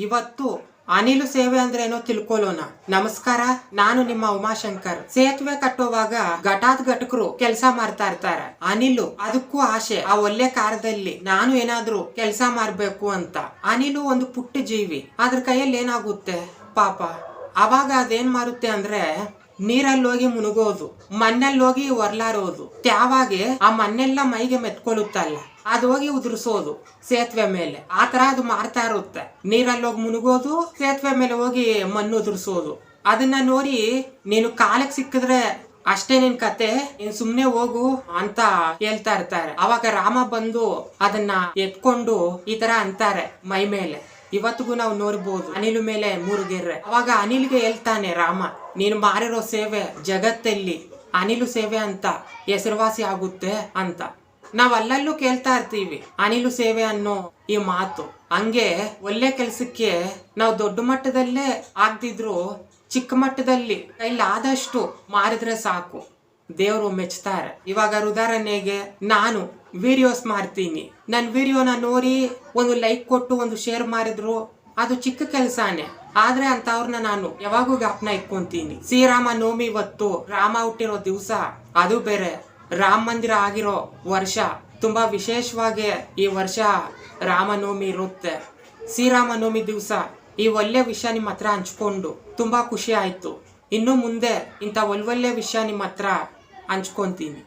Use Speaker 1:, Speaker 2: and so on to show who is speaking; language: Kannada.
Speaker 1: ಇವತ್ತು ಅನಿಲು ಸೇವೆ ಅಂದ್ರೆ ಏನೋ ತಿಳ್ಕೊಳ್ಳೋಣ ನಮಸ್ಕಾರ, ನಾನು ನಿಮ್ಮ ಉಮಾಶಂಕರ್. ಸೇತುವೆ ಕಟ್ಟುವಾಗ ಘಟಾತ್ ಘಟಕರು ಕೆಲಸ ಮಾಡ್ತಾ ಇರ್ತಾರೆ. ಅನಿಲು, ಅದಕ್ಕೂ ಆಸೆ ಆ ಒಳ್ಳೆ ಕಾರದಲ್ಲಿ ನಾನು ಏನಾದ್ರೂ ಕೆಲಸ ಮಾಡ್ಬೇಕು ಅಂತ. ಅನಿಲು ಒಂದು ಪುಟ್ಟ ಜೀವಿ ಅದ್ರ ಕೈಯಲ್ಲಿ ಏನಾಗುತ್ತೆ? ಪಾಪ. ಅವಾಗ ಅದೇನ್ ಮಾರುತ್ತೆ ಅಂದ್ರೆ ನೀರಲ್ಲಿ ಹೋಗಿ ಮುಳುಗೋದು ಮಣ್ಣಲ್ಲಿ ಹೋಗಿ ಒರ್ಲಾರೋದು, ತ್ಯಾವಾಗೆ ಆ ಮಣ್ಣೆಲ್ಲ ಮೈಗೆ ಮೆತ್ಕೊಳ್ಳುತ್ತಲ್ಲ ಅದು ಹೋಗಿ ಉದುರಿಸೋದು ಸೇತುವೆ ಮೇಲೆ. ಆ ಅದು ಮಾಡ್ತಾ ಇರುತ್ತೆ. ನೀರಲ್ಲಿ ಹೋಗಿ ಮುಳುಗೋದು ಸೇತುವೆ ಮೇಲೆ ಹೋಗಿ ಮಣ್ಣು ಉದುರಿಸೋದು. ಅದನ್ನ ನೋಡಿ ನೀನು ಕಾಲಕ್ಕೆ ಸಿಕ್ಕಿದ್ರೆ ಅಷ್ಟೇ ನಿನ್ ಕತೆ, ನೀನ್ ಸುಮ್ನೆ ಹೋಗು ಅಂತ ಹೇಳ್ತಾ ಇರ್ತಾರೆ. ಅವಾಗ ರಾಮ ಬಂದು ಅದನ್ನ ಎತ್ಕೊಂಡು ಈ ತರ ಅಂತಾರೆ ಮೈ ಮೇಲೆ. ಇವತ್ತಿಗೂ ನಾವು ನೋಡ್ಬೋದು. ಅನಿಲ್ ಮೇಲೆ ಮೂರು ಗೆರ್ರೆ. ಅವಾಗ ಅನಿಲ್ಗೆ ಹೇಳ್ತಾನೆ, ರಾಮ, ನೀನು ಮಾಡಿರೋ ಸೇವೆ ಜಗತ್ತಲ್ಲಿ ಅನಿಲು ಸೇವೆ ಅಂತ, ಹೆಸರುವಾಸಿ ಆಗುತ್ತೆ ಅಂತ. ನಾವ್ ಅಲ್ಲಲ್ಲೂ ಕೇಳ್ತಾ ಇರ್ತೀವಿ, ಅನಿಲು ಸೇವೆ ಅನ್ನೋ ಈ ಮಾತು. ಹಂಗೆ ಒಳ್ಳೆ ಕೆಲ್ಸಕ್ಕೆ ನಾವು ದೊಡ್ಡ ಮಟ್ಟದಲ್ಲೇ ಆಗ್ದಿದ್ರು ಚಿಕ್ಕ ಮಟ್ಟದಲ್ಲಿ ಕೈಲಾದಷ್ಟು ಮಾರಿದ್ರೆ ಸಾಕು. ದೇವರು ಮೆಚ್ತಾರೆ. ಇವಾಗ ಉದಾಹರಣೆಗೆ ನಾನು ವಿಡಿಯೋಸ್ ಮಾಡ್ತೀನಿ. ನನ್ನ ವಿಡಿಯೋನ ನೋಡಿ ಒಂದು ಲೈಕ್ ಕೊಟ್ಟು ಒಂದು ಶೇರ್ ಮಾಡಿದ್ರು, ಅದು ಚಿಕ್ಕ ಕೆಲಸನೇ. ಆದ್ರೆ ಅಂತ ಅವ್ರನ್ನ ನಾನು ಯಾವಾಗೂ ಜ್ಞಾಪನ ಇಟ್ಕೊಂತೀನಿ. ಶ್ರೀರಾಮ ನವಮಿ ಇವತ್ತು ರಾಮ ಹುಟ್ಟಿರೋ ದಿವಸ, ಅದು ಬೇರೆ. ರಾಮ ಮಂದಿರ ಆಗಿರೋ ವರ್ಷ, ತುಂಬಾ ವಿಶೇಷವಾಗಿ ಈ ವರ್ಷ ರಾಮನವಮಿ ಇರುತ್ತೆ. ಶ್ರೀರಾಮನವಮಿ ದಿವಸ, ಈ ಒಳ್ಳೆ ವಿಷಯ ನಿಮ್ಮ ಹತ್ರ ಹಂಚ್ಕೊಂಡು ತುಂಬಾ ಖುಷಿ ಆಯ್ತು. ಇನ್ನು ಮುಂದೆ ಇಂಥ ಒಳ್ಳೊಳ್ಳೆ ವಿಷಯ ನಿಮ್ಮ ಹತ್ರ ಹಂಚ್ಕೊಂತೀನಿ